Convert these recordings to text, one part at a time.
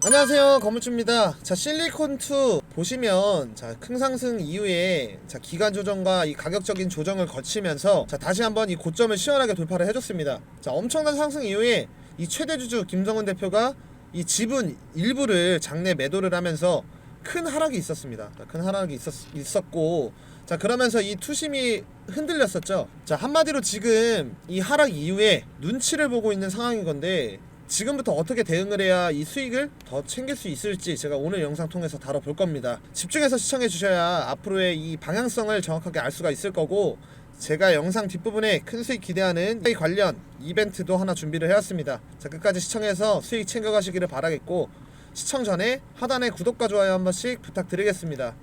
안녕하세요 건물주입니다. 자 실리콘2 보시면 자 큰상승 이후에 자 기간 조정과 이 가격적인 조정을 거치면서 자 다시 한번 이 고점을 시원하게 돌파를 해줬습니다. 자 엄청난 상승 이후에 이 최대 주주 김성훈 대표가 이 지분 일부를 장내 매도를 하면서 큰 하락이 있었습니다. 자, 큰 하락이 있었, 있었 고 자 그러면서 이 투심이 흔들렸었죠. 자 한마디로 지금 이 하락 이후에 눈치를 보고 있는 상황인 건데 지금부터 어떻게 대응을 해야 이 수익을 더 챙길 수 있을지 제가 오늘 영상 통해서 다뤄볼 겁니다. 집중해서 시청해 주셔야 앞으로의 이 방향성을 정확하게 알 수가 있을 거고 제가 영상 뒷부분에 큰 수익 기대하는 이 관련 이벤트도 하나 준비를 해왔습니다. 자 끝까지 시청해서 수익 챙겨가시기를 바라겠고 시청 전에 하단에 구독과 좋아요 한 번씩 부탁드리겠습니다.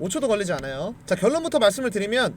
5초도 걸리지 않아요. 자 결론부터 말씀을 드리면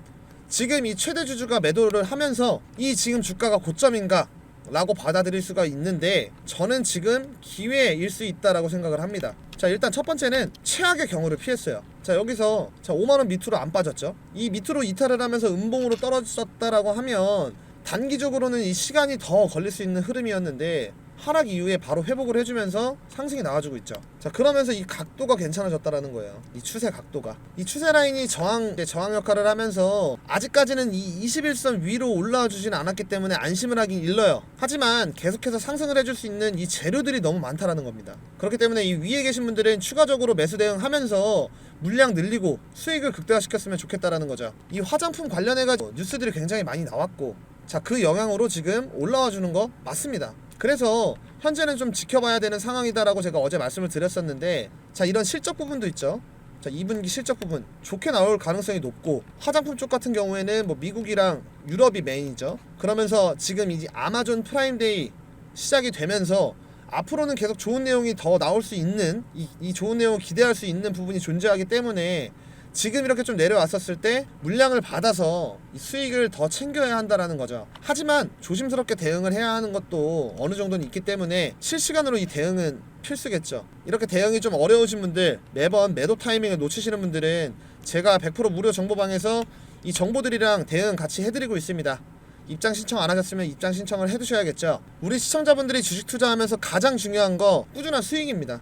지금 이 최대 주주가 매도를 하면서 이 지금 주가가 고점인가 라고 받아들일 수가 있는데 저는 지금 기회일 수 있다라고 생각을 합니다. 자 일단 첫 번째는 최악의 경우를 피했어요. 자 여기서 자 5만 원 밑으로 안 빠졌죠. 이 밑으로 이탈을 하면서 음봉으로 떨어졌다라고 하면 단기적으로는 이 시간이 더 걸릴 수 있는 흐름이었는데 하락 이후에 바로 회복을 해주면서 상승이 나와주고 있죠. 자 그러면서 이 각도가 괜찮아졌다라는 거예요. 이 추세 각도가 이 추세 라인이 저항 이제 저항 역할을 하면서 아직까지는 이 21선 위로 올라와 주진 않았기 때문에 안심을 하긴 일러요. 하지만 계속해서 상승을 해줄 수 있는 이 재료들이 너무 많다라는 겁니다. 그렇기 때문에 이 위에 계신 분들은 추가적으로 매수 대응하면서 물량 늘리고 수익을 극대화시켰으면 좋겠다라는 거죠. 이 화장품 관련해가지고 뉴스들이 굉장히 많이 나왔고 자 그 영향으로 지금 올라와 주는 거 맞습니다. 그래서 현재는 좀 지켜봐야 되는 상황이다라고 제가 어제 말씀을 드렸었는데 자 이런 실적 부분도 있죠. 자 2분기 실적 부분 좋게 나올 가능성이 높고 화장품 쪽 같은 경우에는 뭐 미국이랑 유럽이 메인이죠. 그러면서 지금 이제 아마존 프라임데이 시작이 되면서 앞으로는 계속 좋은 내용이 더 나올 수 있는 이, 이 좋은 내용을 기대할 수 있는 부분이 존재하기 때문에 지금 이렇게 좀 내려왔었을 때 물량을 받아서 이 수익을 더 챙겨야 한다라는 거죠. 하지만 조심스럽게 대응을 해야 하는 것도 어느 정도는 있기 때문에 실시간으로 이 대응은 필수겠죠. 이렇게 대응이 좀 어려우신 분들 매번 매도 타이밍을 놓치시는 분들은 제가 100% 무료 정보방에서 이 정보들이랑 대응 같이 해드리고 있습니다. 입장 신청 안 하셨으면 입장 신청을 해두셔야겠죠. 우리 시청자분들이 주식 투자하면서 가장 중요한 거 꾸준한 수익입니다.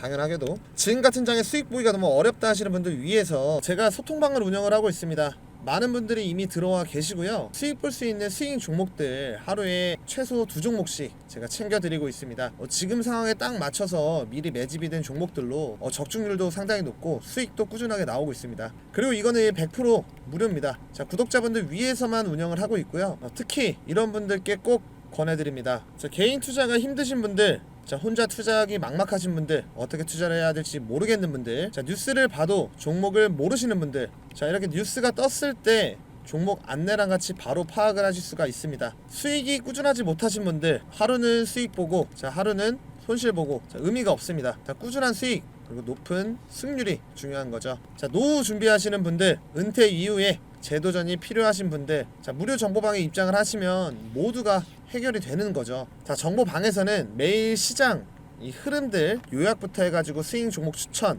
당연하게도 지금 같은 장에 수익 보기가 너무 어렵다 하시는 분들 위해서 제가 소통방을 운영을 하고 있습니다. 많은 분들이 이미 들어와 계시고요. 수익 볼 수 있는 스윙 종목들 하루에 최소 두 종목씩 제가 챙겨드리고 있습니다. 어, 지금 상황에 딱 맞춰서 미리 매집이 된 종목들로 어, 적중률도 상당히 높고 수익도 꾸준하게 나오고 있습니다. 그리고 이거는 100% 무료입니다. 자 구독자분들 위해서만 운영을 하고 있고요. 어, 특히 이런 분들께 꼭 권해드립니다. 자, 개인 투자가 힘드신 분들 자 혼자 투자하기 막막하신 분들 어떻게 투자를 해야 될지 모르겠는 분들 자 뉴스를 봐도 종목을 모르시는 분들 자 이렇게 뉴스가 떴을 때 종목 안내랑 같이 바로 파악을 하실 수가 있습니다. 수익이 꾸준하지 못하신 분들 하루는 수익 보고 자 하루는 손실 보고 자, 의미가 없습니다. 자 꾸준한 수익 그리고 높은 승률이 중요한 거죠. 자 노후 준비하시는 분들 은퇴 이후에 재도전이 필요하신 분들 자 무료 정보방에 입장을 하시면 모두가 해결이 되는 거죠. 자 정보방에서는 매일 시장 이 흐름들 요약부터 해가지고 스윙 종목 추천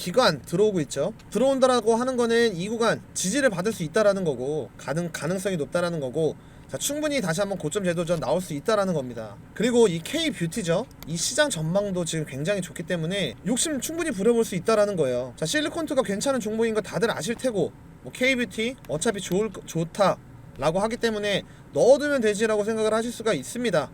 기관 들어오고 있죠. 들어온다라고 하는 거는 이 구간 지지를 받을 수 있다라는 거고 가능 가능성이 높다라는 거고 자, 충분히 다시 한번 고점 재도전 나올 수 있다라는 겁니다. 그리고 이 K 뷰티죠. 이 시장 전망도 지금 굉장히 좋기 때문에 욕심 충분히 부려볼 수 있다라는 거예요. 자, 실리콘트가 괜찮은 종목인 거 다들 아실 테고 뭐 K 뷰티 어차피 좋을 거- 좋다라고 하기 때문에 넣어두면 되지라고 생각을 하실 수가 있습니다.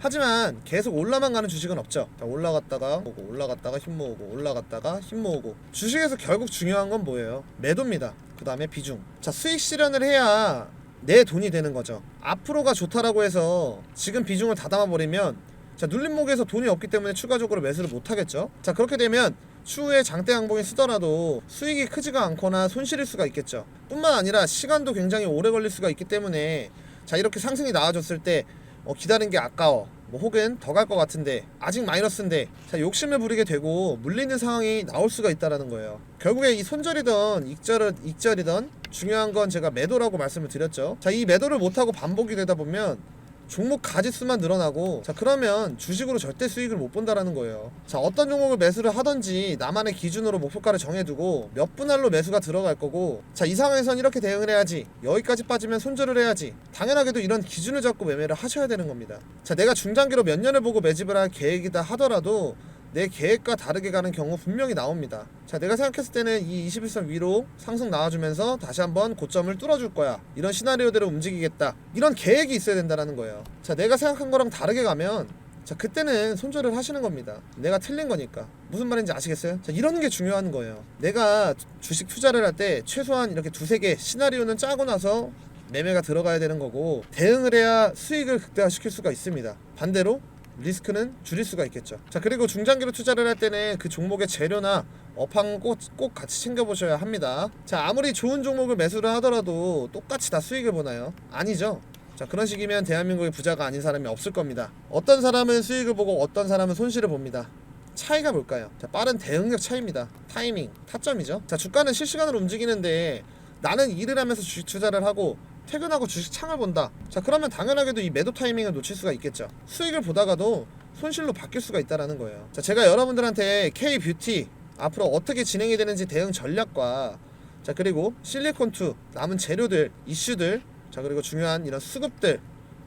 하지만 계속 올라만 가는 주식은 없죠. 자, 올라갔다가 오고 올라갔다가 힘 모으고 올라갔다가 힘 모으고 주식에서 결국 중요한 건 뭐예요? 매도입니다. 그 다음에 비중. 자 수익 실현을 해야 내 돈이 되는 거죠. 앞으로가 좋다라고 해서 지금 비중을 다 담아버리면 자 눌림목에서 돈이 없기 때문에 추가적으로 매수를 못 하겠죠. 자 그렇게 되면 추후에 장대 양봉이 쓰더라도 수익이 크지가 않거나 손실일 수가 있겠죠. 뿐만 아니라 시간도 굉장히 오래 걸릴 수가 있기 때문에 자 이렇게 상승이 나와줬을 때 어, 기다린 게 아까워. 뭐 혹은 더 갈 것 같은데 아직 마이너스인데 자 욕심을 부리게 되고 물리는 상황이 나올 수가 있다라는 거예요. 결국에 이 손절이던 익절 익절이던 중요한 건 제가 매도라고 말씀을 드렸죠. 자 이 매도를 못하고 반복이 되다 보면 종목 가지수만 늘어나고 자 그러면 주식으로 절대 수익을 못 본다라는 거예요. 자 어떤 종목을 매수를 하던지 나만의 기준으로 목표가를 정해두고 몇 분할로 매수가 들어갈 거고 자 이 상황에선 이렇게 대응을 해야지 여기까지 빠지면 손절을 해야지 당연하게도 이런 기준을 잡고 매매를 하셔야 되는 겁니다. 자 내가 중장기로 몇 년을 보고 매집을 할 계획이다 하더라도 내 계획과 다르게 가는 경우 분명히 나옵니다. 자, 내가 생각했을 때는 이 21선 위로 상승 나와주면서 다시 한번 고점을 뚫어줄 거야. 이런 시나리오대로 움직이겠다. 이런 계획이 있어야 된다는 거예요. 자, 내가 생각한 거랑 다르게 가면 자, 그때는 손절을 하시는 겁니다. 내가 틀린 거니까. 무슨 말인지 아시겠어요? 자, 이런 게 중요한 거예요. 내가 주식 투자를 할 때 최소한 이렇게 두세 개 시나리오는 짜고 나서 매매가 들어가야 되는 거고 대응을 해야 수익을 극대화시킬 수가 있습니다. 반대로 리스크는 줄일 수가 있겠죠. 자 그리고 중장기로 투자를 할 때는 그 종목의 재료나 업황 꼭, 꼭 같이 챙겨보셔야 합니다. 자 아무리 좋은 종목을 매수를 하더라도 똑같이 다 수익을 보나요? 아니죠. 자 그런 식이면 대한민국의 부자가 아닌 사람이 없을 겁니다. 어떤 사람은 수익을 보고 어떤 사람은 손실을 봅니다. 차이가 뭘까요? 자, 빠른 대응력 차이입니다. 타이밍, 타점이죠. 자, 주가는 실시간으로 움직이는데 나는 일을 하면서 주식 투자를 하고 퇴근하고 주식 창을 본다. 자, 그러면 당연하게도 이 매도 타이밍을 놓칠 수가 있겠죠. 수익을 보다가도 손실로 바뀔 수가 있다라는 거예요. 자, 제가 여러분들한테 K 뷰티 앞으로 어떻게 진행이 되는지 대응 전략과 자, 그리고 실리콘2 남은 재료들, 이슈들, 자, 그리고 중요한 이런 수급들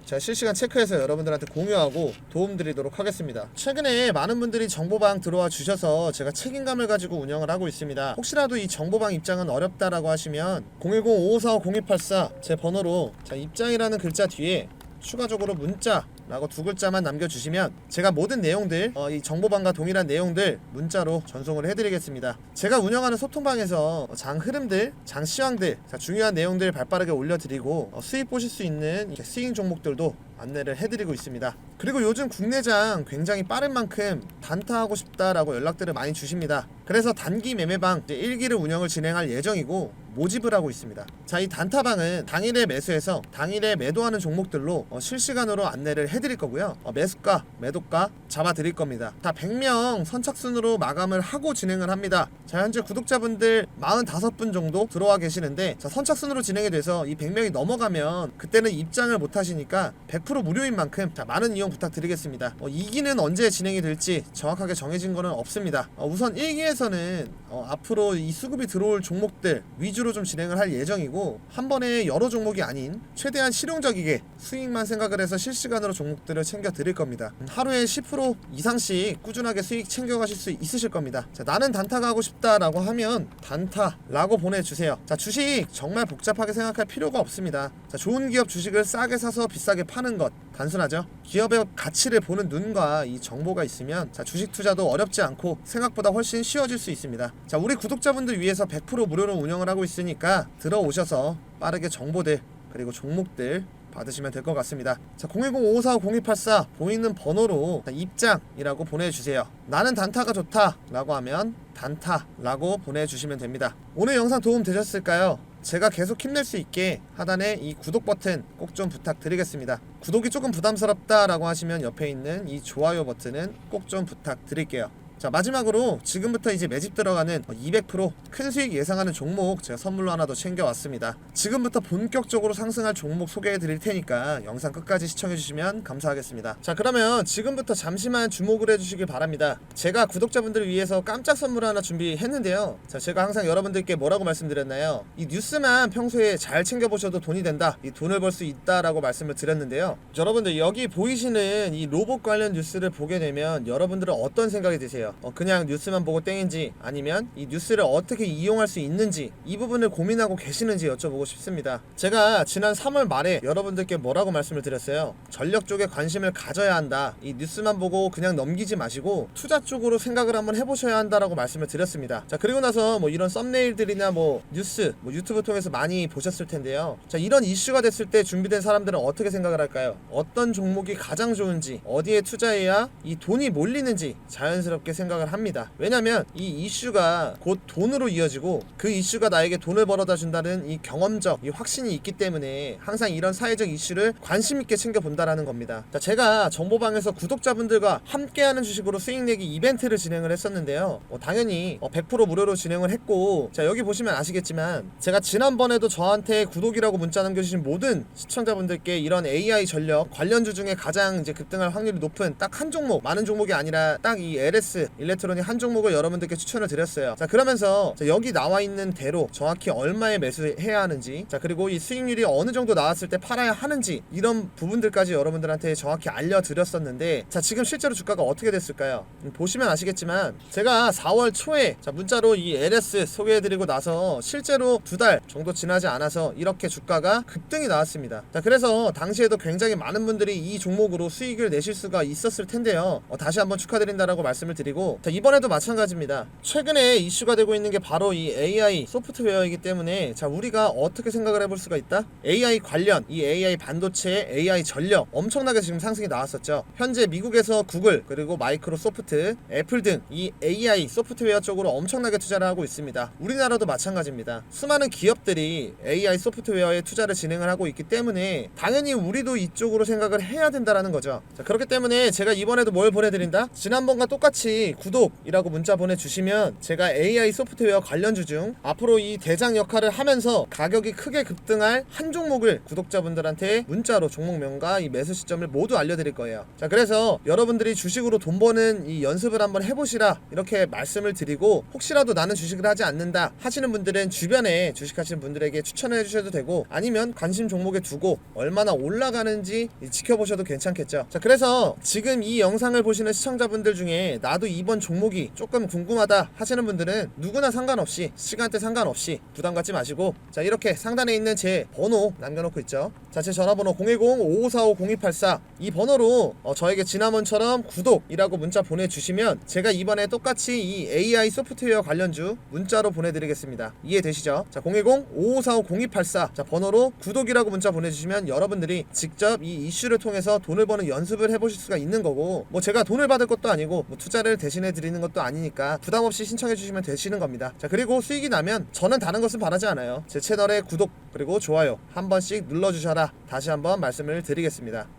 제가 실시간 체크해서 여러분들한테 공유하고 도움드리도록 하겠습니다. 최근에 많은 분들이 정보방 들어와 주셔서 제가 책임감을 가지고 운영을 하고 있습니다. 혹시라도 이 정보방 입장은 어렵다라고 하시면 010-5545-0284 제 번호로 자, 입장이라는 글자 뒤에 추가적으로 문자라고 두 글자만 남겨주시면 제가 모든 내용들 어, 이 정보방과 동일한 내용들 문자로 전송을 해드리겠습니다. 제가 운영하는 소통방에서 장 흐름들, 장 시황들, 자, 중요한 내용들 발빠르게 올려드리고 어, 수익 보실 수 있는 스윙 종목들도 안내를 해드리고 있습니다. 그리고 요즘 국내장 굉장히 빠른 만큼 단타하고 싶다라고 연락들을 많이 주십니다. 그래서 단기 매매방 이제 1기를 운영을 진행할 예정이고 모집을 하고 있습니다. 자, 이 단타방은 당일에 매수해서 당일에 매도하는 종목들로 어, 실시간으로 안내를 해드릴 거고요. 어, 매수가, 매도가 잡아드릴 겁니다. 다 100명 선착순으로 마감을 하고 진행을 합니다. 자, 현재 구독자분들 45분 정도 들어와 계시는데 자, 선착순으로 진행이 돼서 이 100명이 넘어가면 그때는 입장을 못 하시니까 100% 무료인 만큼 자, 많은 이용 부탁드리겠습니다. 어, 2기는 언제 진행이 될지 정확하게 정해진 거는 없습니다. 어, 우선 1기에서는 어, 앞으로 이 수급이 들어올 종목들 위주 로 좀 진행을 할 예정이고 한 번에 여러 종목이 아닌 최대한 실용적이게 수익만 생각을 해서 실시간으로 종목들을 챙겨 드릴 겁니다. 음, 하루에 10% 이상씩 꾸준하게 수익 챙겨 가실 수 있으실 겁니다. 자, 나는 단타가 하고 싶다라고 하면 단타라고 보내주세요. 자, 주식 정말 복잡하게 생각할 필요가 없습니다. 자, 좋은 기업 주식을 싸게 사서 비싸게 파는 것 단순하죠. 기업의 가치를 보는 눈과 이 정보가 있으면 자, 주식 투자도 어렵지 않고 생각보다 훨씬 쉬워질 수 있습니다. 자, 우리 구독자분들 위해서 100% 무료로 운영을 하고 있 으니까 들어오셔서 빠르게 정보들 그리고 종목들 받으시면 될 것 같습니다. 자, 010-5545-0284 보이는 번호로 자, 입장이라고 보내주세요. 나는 단타가 좋다 라고 하면 단타라고 보내주시면 됩니다. 오늘 영상 도움 되셨을까요? 제가 계속 힘낼 수 있게 하단에 이 구독 버튼 꼭 좀 부탁드리겠습니다. 구독이 조금 부담스럽다 라고 하시면 옆에 있는 이 좋아요 버튼은 꼭 좀 부탁드릴게요. 자 마지막으로 지금부터 이제 매집 들어가는 200%큰 수익 예상하는 종목 제가 선물로 하나 더 챙겨왔습니다. 지금부터 본격적으로 상승할 종목 소개해 드릴 테니까 영상 끝까지 시청해 주시면 감사하겠습니다. 자 그러면 지금부터 잠시만 주목을 해주시길 바랍니다. 제가 구독자분들을 위해서 깜짝 선물 하나 준비했는데요. 자 제가 항상 여러분들께 뭐라고 말씀드렸나요? 이 뉴스만 평소에 잘 챙겨보셔도 돈이 된다. 이 돈을 벌 수 있다라고 말씀을 드렸는데요. 여러분들 여기 보이시는 이 로봇 관련 뉴스를 보게 되면 여러분들은 어떤 생각이 드세요? 어, 그냥 뉴스만 보고 땡인지 아니면 이 뉴스를 어떻게 이용할 수 있는지 이 부분을 고민하고 계시는지 여쭤보고 싶습니다. 제가 지난 3월 말에 여러분들께 뭐라고 말씀을 드렸어요. 전력 쪽에 관심을 가져야 한다. 이 뉴스만 보고 그냥 넘기지 마시고 투자 쪽으로 생각을 한번 해보셔야 한다라고 말씀을 드렸습니다. 자 그리고 나서 뭐 이런 썸네일들이나 뭐 뉴스, 뭐 유튜브 통해서 많이 보셨을 텐데요. 자 이런 이슈가 됐을 때 준비된 사람들은 어떻게 생각을 할까요? 어떤 종목이 가장 좋은지, 어디에 투자해야 이 돈이 몰리는지 자연스럽게 생각을 합니다. 왜냐면 이 이슈가 곧 돈으로 이어지고 그 이슈가 나에게 돈을 벌어다 준다는 이 경험적, 이 확신이 있기 때문에 항상 이런 사회적 이슈를 관심 있게 챙겨 본다라는 겁니다. 자 제가 정보방에서 구독자분들과 함께하는 주식으로 수익 내기 이벤트를 진행을 했었는데요. 어, 당연히 어, 100% 무료로 진행을 했고 자 여기 보시면 아시겠지만 제가 지난번에도 저한테 구독이라고 문자 남겨주신 모든 시청자분들께 이런 AI 전력 관련주 중에 가장 이제 급등할 확률이 높은 딱 한 종목 많은 종목이 아니라 딱 이 LS 일렉트로닉 한 종목을 여러분들께 추천을 드렸어요. 자 그러면서 자, 여기 나와 있는 대로 정확히 얼마에 매수해야 하는지 자 그리고 이 수익률이 어느 정도 나왔을 때 팔아야 하는지 이런 부분들까지 여러분들한테 정확히 알려드렸었는데 자 지금 실제로 주가가 어떻게 됐을까요? 음, 보시면 아시겠지만 제가 4월 초에 자 문자로 이 LS 소개해드리고 나서 실제로 두 달 정도 지나지 않아서 이렇게 주가가 급등이 나왔습니다. 자 그래서 당시에도 굉장히 많은 분들이 이 종목으로 수익을 내실 수가 있었을 텐데요. 어, 다시 한번 축하드린다라고 말씀을 드리고 자 이번에도 마찬가지입니다. 최근에 이슈가 되고 있는 게 바로 이 AI 소프트웨어이기 때문에 자 우리가 어떻게 생각을 해볼 수가 있다? AI 관련 이 AI 반도체, AI 전력 엄청나게 지금 상승이 나왔었죠. 현재 미국에서 구글 그리고 마이크로소프트, 애플 등 이 AI 소프트웨어 쪽으로 엄청나게 투자를 하고 있습니다. 우리나라도 마찬가지입니다. 수많은 기업들이 AI 소프트웨어에 투자를 진행을 하고 있기 때문에 당연히 우리도 이쪽으로 생각을 해야 된다라는 거죠. 자, 그렇기 때문에 제가 이번에도 뭘 보내드린다? 지난번과 똑같이 구독이라고 문자 보내주시면 제가 AI 소프트웨어 관련주 중 앞으로 이 대장 역할을 하면서 가격이 크게 급등할 한 종목을 구독자분들한테 문자로 종목명과 이 매수 시점을 모두 알려드릴 거예요. 자, 그래서 여러분들이 주식으로 돈 버는 이 연습을 한번 해보시라 이렇게 말씀을 드리고 혹시라도 나는 주식을 하지 않는다 하시는 분들은 주변에 주식하시는 분들에게 추천을 해주셔도 되고 아니면 관심 종목에 두고 얼마나 올라가는지 지켜보셔도 괜찮겠죠. 자, 그래서 지금 이 영상을 보시는 시청자분들 중에 나도 이번 종목이 조금 궁금하다 하시는 분들은 누구나 상관없이 시간대 상관없이 부담 갖지 마시고 자 이렇게 상단에 있는 제 번호 남겨놓고 있죠. 자 제 전화번호 010-5545-0284 이 번호로 어, 저에게 지난번처럼 구독이라고 문자 보내주시면 제가 이번에 똑같이 이 AI 소프트웨어 관련주 문자로 보내드리겠습니다. 이해되시죠? 자 010-5545-0284 자 번호로 구독이라고 문자 보내주시면 여러분들이 직접 이 이슈를 통해서 돈을 버는 연습을 해보실 수가 있는 거고 뭐 제가 돈을 받을 것도 아니고 뭐 투자를 대신해 드리는 것도 아니니까 부담 없이 신청해 주시면 되시는 겁니다. 자 그리고 수익이 나면 저는 다른 것은 바라지 않아요. 제 채널에 구독 그리고 좋아요 한 번씩 눌러 주셔라 다시 한번 말씀을 드리겠습니다.